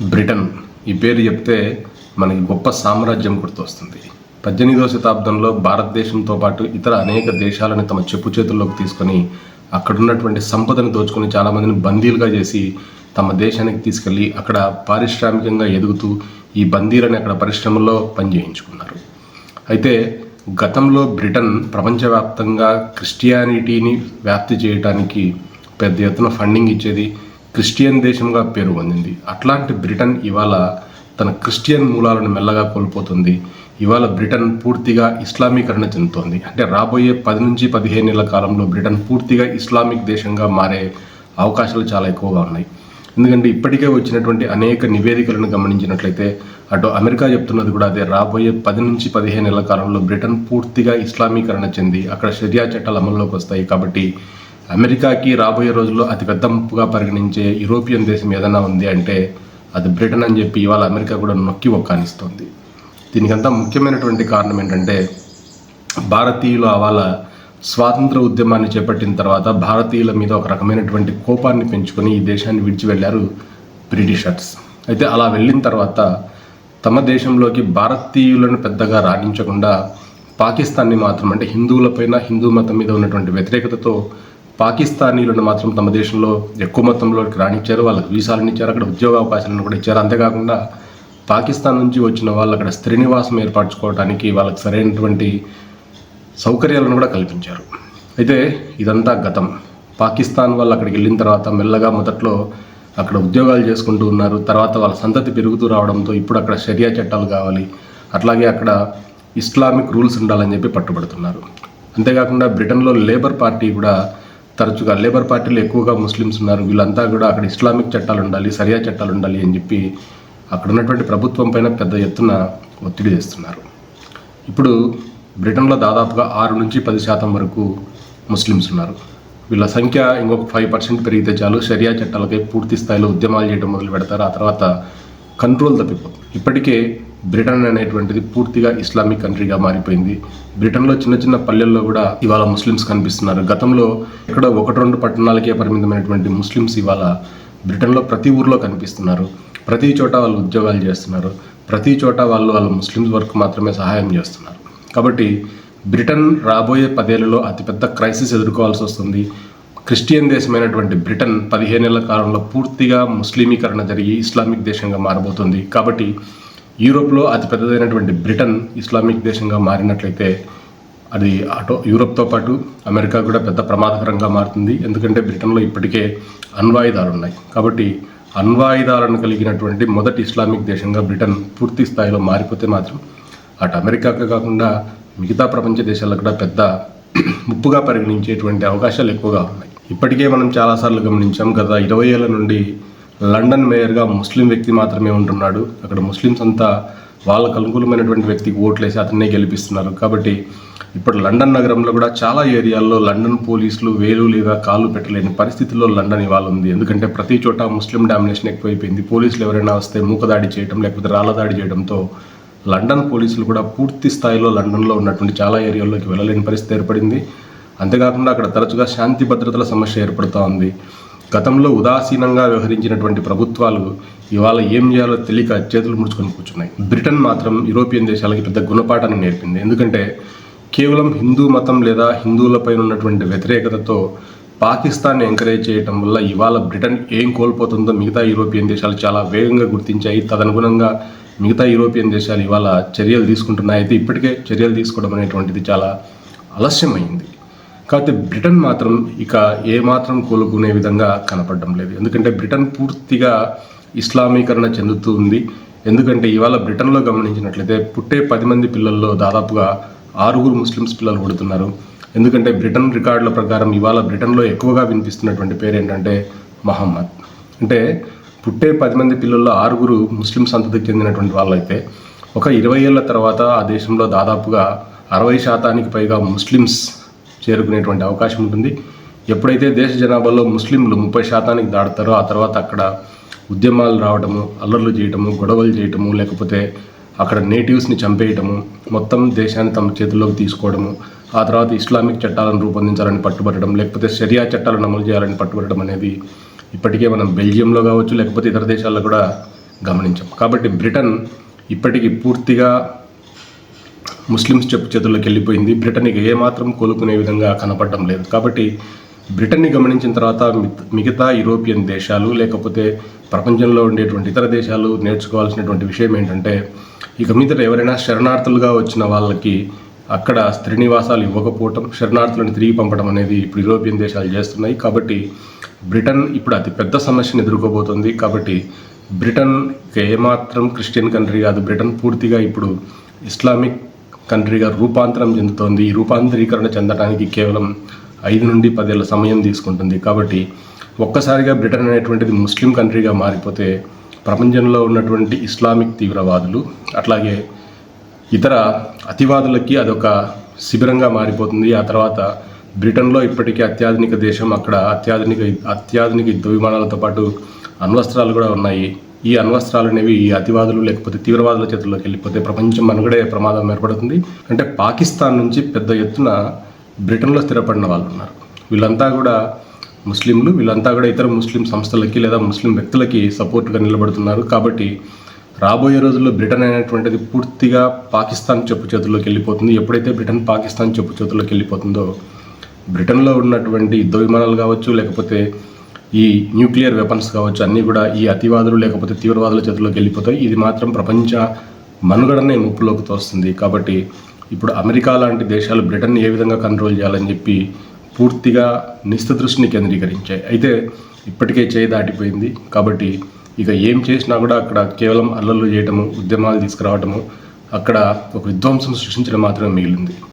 Britain. ఈ పేరు చెప్తే మనకి గొప్ప సామ్రాజ్యం గుర్తొస్తుంది. పద్దెనిమిదవ శతాబ్దంలో భారతదేశంతో పాటు ఇతర అనేక దేశాలను తమ చెప్పు చేతుల్లోకి తీసుకొని అక్కడున్నటువంటి సంపదను దోచుకొని చాలామందిని బందీలుగా చేసి తమ దేశానికి తీసుకెళ్ళి అక్కడ పారిశ్రామికంగా ఎదుగుతూ ఈ బందీలను అక్కడ పరిశ్రమల్లో పనిచేయించుకున్నారు. అయితే గతంలో బ్రిటన్ ప్రపంచవ్యాప్తంగా క్రిస్టియానిటీని వ్యాప్తి చేయడానికి పెద్ద ఎత్తున ఫండింగ్ ఇచ్చేది క్రిస్టియన్ దేశంగా పేరు పొందింది. అట్లాంటి బ్రిటన్ ఇవాళ తన క్రిస్టియన్ మూలాలను మెల్లగా కోల్పోతుంది. ఇవాళ బ్రిటన్ పూర్తిగా ఇస్లామీకరణ చెందుతోంది. అంటే రాబోయే పది నుంచి పదిహేను నెలల కాలంలో బ్రిటన్ పూర్తిగా ఇస్లామిక్ దేశంగా మారే అవకాశాలు చాలా ఎక్కువగా ఉన్నాయి. ఎందుకంటే ఇప్పటికే వచ్చినటువంటి అనేక నివేదికలను గమనించినట్లయితే అటు అమెరికా చెప్తున్నది కూడా అదే. రాబోయే పది నుంచి పదిహేను నెలల కాలంలో బ్రిటన్ పూర్తిగా ఇస్లామీకరణ చెంది అక్కడ షరియా చట్టాలు అమల్లోకి వస్తాయి కాబట్టి అమెరికాకి రాబోయే రోజుల్లో అతిపెద్ద ముప్పుగా పరిగణించే యూరోపియన్ దేశం ఏదైనా ఉంది అంటే అది బ్రిటన్ అని చెప్పి ఇవాళ అమెరికా కూడా నొక్కి ఒక్కానిస్తోంది. దీనికంతా ముఖ్యమైనటువంటి కారణం ఏంటంటే భారతీయులు అవాళ స్వాతంత్ర ఉద్యమాన్ని చేపట్టిన తర్వాత భారతీయుల మీద ఒక రకమైనటువంటి కోపాన్ని పెంచుకొని ఈ దేశాన్ని విడిచి వెళ్ళారు బ్రిటిషర్స్. అయితే అలా వెళ్ళిన తర్వాత తమ దేశంలోకి భారతీయులను పెద్దగా రాణించకుండా పాకిస్తాన్ని మాత్రం అంటే హిందువులపైన హిందూ మతం మీద ఉన్నటువంటి వ్యతిరేకతతో పాకిస్తానీలను మాత్రం తమ దేశంలో ఎక్కువ మొత్తంలోకి రాణించారు వాళ్ళకి వీసాలను ఇచ్చారు. అక్కడ ఉద్యోగ అవకాశాలను కూడా ఇచ్చారు. అంతేకాకుండా పాకిస్తాన్ నుంచి వచ్చిన వాళ్ళు అక్కడ స్త్రీ నివాసం ఏర్పరచుకోవడానికి వాళ్ళకి సరైనటువంటి సౌకర్యాలను కూడా కల్పించారు. అయితే ఇదంతా గతం. పాకిస్తాన్ వాళ్ళు అక్కడికి వెళ్ళిన తర్వాత మెల్లగా మొదట్లో అక్కడ ఉద్యోగాలు చేసుకుంటూ ఉన్నారు. తర్వాత వాళ్ళ సంతతి పెరుగుతూ రావడంతో ఇప్పుడు అక్కడ షరియా చట్టాలు కావాలి. అట్లాగే అక్కడ ఇస్లామిక్ రూల్స్ ఉండాలని చెప్పి పట్టుబడుతున్నారు. అంతేకాకుండా బ్రిటన్లో లేబర్ పార్టీ కూడా తరచుగా లేబర్ పార్టీలో ఎక్కువగా ముస్లిమ్స్ ఉన్నారు. వీళ్ళంతా కూడా అక్కడ ఇస్లామిక్ చట్టాలు ఉండాలి సరియా చట్టాలు ఉండాలి అని చెప్పి అక్కడ ఉన్నటువంటి ప్రభుత్వం పైన పెద్ద ఎత్తున ఒత్తిడి చేస్తున్నారు. ఇప్పుడు బ్రిటన్లో దాదాపుగా ఆరు నుంచి పది శాతం వరకు ముస్లిమ్స్ ఉన్నారు. వీళ్ళ సంఖ్య ఇంకొక ఫైవ్ పర్సెంట్ పెరిగితే చాలు షరియా చట్టాలకై పూర్తి స్థాయిలో ఉద్యమాలు చేయడం మొదలు పెడతారు ఆ తర్వాత కంట్రోల్ తప్పిపోతుంది. ఇప్పటికే బ్రిటన్ అనేటువంటిది పూర్తిగా ఇస్లామిక్ కంట్రీగా మారిపోయింది. బ్రిటన్లో చిన్న చిన్న పల్లెల్లో కూడా ఇవాళ ముస్లిమ్స్ కనిపిస్తున్నారు. గతంలో ఇక్కడ ఒకటి రెండు పట్టణాలకే పరిమితమైనటువంటి ముస్లిమ్స్ ఇవాళ బ్రిటన్లో ప్రతి ఊర్లో కనిపిస్తున్నారు. ప్రతి చోట వాళ్ళు ఉద్యోగాలు చేస్తున్నారు. ప్రతి చోట వాళ్ళు వాళ్ళ ముస్లిమ్స్ వరకు మాత్రమే సహాయం చేస్తున్నారు. కాబట్టి బ్రిటన్ రాబోయే పదేళ్ళలో అతిపెద్ద క్రైసిస్ ఎదుర్కోవాల్సి వస్తుంది. క్రిస్టియన్ దేశమైనటువంటి బ్రిటన్ పదిహేనేళ్ళ కాలంలో పూర్తిగా ముస్లిమీకరణ జరిగి ఇస్లామిక్ దేశంగా మారబోతుంది. కాబట్టి యూరోప్లో అతిపెద్దదైనటువంటి బ్రిటన్ ఇస్లామిక్ దేశంగా మారినట్లయితే అది అటో యూరోప్తో పాటు అమెరికా కూడా పెద్ద ప్రమాదకరంగా మారుతుంది. ఎందుకంటే బ్రిటన్లో ఇప్పటికే అణ్వాయుధాలు ఉన్నాయి కాబట్టి అణ్వాయుధాలను కలిగినటువంటి మొదటి ఇస్లామిక్ దేశంగా బ్రిటన్ పూర్తి స్థాయిలో మారిపోతే మాత్రం అటు అమెరికాకే కాకుండా మిగతా ప్రపంచ దేశాలకు కూడా పెద్ద ముప్పుగా పరిగణించేటువంటి అవకాశాలు ఎక్కువగా ఉన్నాయి. ఇప్పటికే మనం చాలాసార్లు గమనించాం గత ఇరవై ఏళ్ళ నుండి లండన్ మేయర్గా ముస్లిం వ్యక్తి మాత్రమే ఉంటున్నాడు. అక్కడ ముస్లిమ్స్ అంతా వాళ్ళకు అనుకూలమైనటువంటి వ్యక్తికి ఓట్లేసి అతన్నే గెలిపిస్తున్నారు. కాబట్టి ఇప్పుడు లండన్ నగరంలో కూడా చాలా ఏరియాల్లో లండన్ పోలీసులు వేలు లేదా కాళ్ళు పెట్టలేని పరిస్థితుల్లో లండన్ ఇవాళ ఉంది. ఎందుకంటే ప్రతి చోట ముస్లిం డామినేషన్ ఎక్కువైపోయింది. పోలీసులు ఎవరైనా వస్తే మూకదాడి చేయడం లేకపోతే రాళ్ళదాడి చేయడంతో లండన్ పోలీసులు కూడా పూర్తి స్థాయిలో లండన్లో ఉన్నటువంటి చాలా ఏరియాల్లోకి వెళ్ళలేని పరిస్థితి ఏర్పడింది. అంతేకాకుండా అక్కడ తరచుగా శాంతి భద్రతల సమస్య ఏర్పడుతూ ఉంది. గతంలో ఉదాసీనంగా వ్యవహరించినటువంటి ప్రభుత్వాలు ఇవాళ ఏం చేయాలో తెలియక చేతులు ముడుచుకొని కూర్చున్నాయి. బ్రిటన్ మాత్రం యూరోపియన్ దేశాలకి పెద్ద గుణపాఠాన్ని నేర్పింది. ఎందుకంటే కేవలం హిందూ మతం లేదా హిందువులపైన ఉన్నటువంటి వ్యతిరేకతతో పాకిస్తాన్ ఎంకరేజ్ చేయటం వల్ల ఇవాళ బ్రిటన్ ఏం కోల్పోతుందో మిగతా యూరోపియన్ దేశాలు చాలా వేగంగా గుర్తించాయి. తదనుగుణంగా మిగతా యూరోపియన్ దేశాలు ఇవాళ చర్యలు తీసుకుంటున్నాయి. అయితే ఇప్పటికే చర్యలు తీసుకోవడం అనేటువంటిది చాలా ఆలస్యమైంది కాకపోతే బ్రిటన్ మాత్రం ఇక ఏమాత్రం కోలుకునే విధంగా కనపడడం లేదు. ఎందుకంటే బ్రిటన్ పూర్తిగా ఇస్లామీకరణ చెందుతూ ఉంది. ఎందుకంటే ఇవాళ బ్రిటన్లో గమనించినట్లయితే పుట్టే పది మంది పిల్లల్లో దాదాపుగా ఆరుగురు ముస్లిమ్స్ పిల్లలు పుడుతున్నారు. ఎందుకంటే బ్రిటన్ రికార్డుల ప్రకారం ఇవాళ బ్రిటన్లో ఎక్కువగా వినిపిస్తున్నటువంటి పేరు ఏంటంటే మహమ్మద్. అంటే పుట్టే పది మంది పిల్లల్లో ఆరుగురు ముస్లిం సంతతికి చెందినటువంటి వాళ్ళైతే ఒక ఇరవై ఏళ్ళ తర్వాత ఆ దేశంలో దాదాపుగా అరవై శాతానికి పైగా ముస్లిమ్స్ చేరుకునేటువంటి అవకాశం ఉంటుంది. ఎప్పుడైతే దేశ జనాభాలో ముస్లింలు ముప్పై శాతానికి దాటుతారో ఆ తర్వాత అక్కడ ఉద్యమాలు రావడము అల్లర్లు చేయటము గొడవలు చేయటము లేకపోతే అక్కడ నేటివ్స్ని చంపేయటము మొత్తం దేశాన్ని తమ చేతుల్లోకి తీసుకోవడము ఆ తర్వాత ఇస్లామిక్ చట్టాలను రూపొందించాలని పట్టుబడటం లేకపోతే షరియా చట్టాలను అమలు చేయాలని పట్టుబడటం అనేది ఇప్పటికే మనం బెల్జియంలో కావచ్చు లేకపోతే ఇతర దేశాల్లో కూడా గమనించాం. కాబట్టి బ్రిటన్ ఇప్పటికీ పూర్తిగా ముస్లిమ్స్ చెప్పు చేతుల్లోకి వెళ్ళిపోయింది. బ్రిటన్ ఇక ఏమాత్రం కోలుకునే విధంగా కనపడడం లేదు. కాబట్టి బ్రిటన్ని గమనించిన తర్వాత మిగతా యూరోపియన్ దేశాలు లేకపోతే ప్రపంచంలో ఉండేటువంటి ఇతర దేశాలు నేర్చుకోవాల్సినటువంటి విషయం ఏంటంటే ఇక మీదట ఎవరైనా శరణార్థులుగా వచ్చిన వాళ్ళకి అక్కడ శ్రీనివాసాలు ఇవ్వకపోవటం శరణార్థులను తిరిగి పంపడం అనేది ఇప్పుడు యూరోపియన్ దేశాలు చేస్తున్నాయి. కాబట్టి బ్రిటన్ ఇప్పుడు అతి పెద్ద సమస్యను ఎదుర్కోబోతోంది. కాబట్టి బ్రిటన్ ఏమాత్రం క్రిస్టియన్ కంట్రీ కాదు బ్రిటన్ పూర్తిగా ఇప్పుడు ఇస్లామిక్ కంట్రీగా రూపాంతరం చెందుతోంది. ఈ రూపాంతరీకరణ చెందడానికి కేవలం ఐదు నుండి పదేళ్ళ సమయం తీసుకుంటుంది. కాబట్టి ఒక్కసారిగా బ్రిటన్ అనేటువంటిది ముస్లిం కంట్రీగా మారిపోతే ప్రపంచంలో ఉన్నటువంటి ఇస్లామిక్ తీవ్రవాదులు అట్లాగే ఇతర అతివాదులకి అదొక శిబిరంగా మారిపోతుంది. ఆ తర్వాత బ్రిటన్లో ఇప్పటికీ అత్యాధునిక దేశం అక్కడ అత్యాధునిక అత్యాధునిక యుద్ధ విమానాలతో పాటు అణ్వస్త్రాలు కూడా ఉన్నాయి. ఈ అణ్వస్త్రాలు అనేవి ఈ అతివాదులు లేకపోతే తీవ్రవాదుల చేతుల్లోకి వెళ్ళిపోతే ప్రపంచం మనుగడే ప్రమాదం ఏర్పడుతుంది. అంటే పాకిస్తాన్ నుంచి పెద్ద ఎత్తున బ్రిటన్లో స్థిరపడిన వాళ్ళు ఉన్నారు. వీళ్ళంతా కూడా ముస్లింలు వీళ్ళంతా కూడా ఇతర ముస్లిం సంస్థలకి లేదా ముస్లిం వ్యక్తులకి సపోర్ట్గా నిలబడుతున్నారు. కాబట్టి రాబోయే రోజుల్లో బ్రిటన్ అనేటువంటిది పూర్తిగా పాకిస్తాన్ చెప్పు చేతుల్లోకి వెళ్ళిపోతుంది. ఎప్పుడైతే బ్రిటన్ పాకిస్తాన్ చెప్పు చేతుల్లోకి వెళ్ళిపోతుందో బ్రిటన్లో ఉన్నటువంటి యుద్ధ విమానాలు కావచ్చు లేకపోతే ఈ న్యూక్లియర్ వెపన్స్ కావచ్చు అన్నీ కూడా ఈ అతివాదులు లేకపోతే తీవ్రవాదుల చేతుల్లోకి వెళ్ళిపోతాయి. ఇది మాత్రం ప్రపంచ మనుగడనే ముప్పులోకి తోస్తుంది. కాబట్టి ఇప్పుడు అమెరికా లాంటి దేశాలు బ్రిటన్ ఏ విధంగా కంట్రోల్ చేయాలని చెప్పి పూర్తిగా నిస్త దృష్టిని కేంద్రీకరించాయి. అయితే ఇప్పటికే చేయి దాటిపోయింది. కాబట్టి ఇక ఏం చేసినా కూడా అక్కడ కేవలం అల్లర్లు చేయటము ఉద్యమాలు తీసుకురావటము అక్కడ ఒక విధ్వంసం సృష్టించడం మాత్రమే మిగిలింది.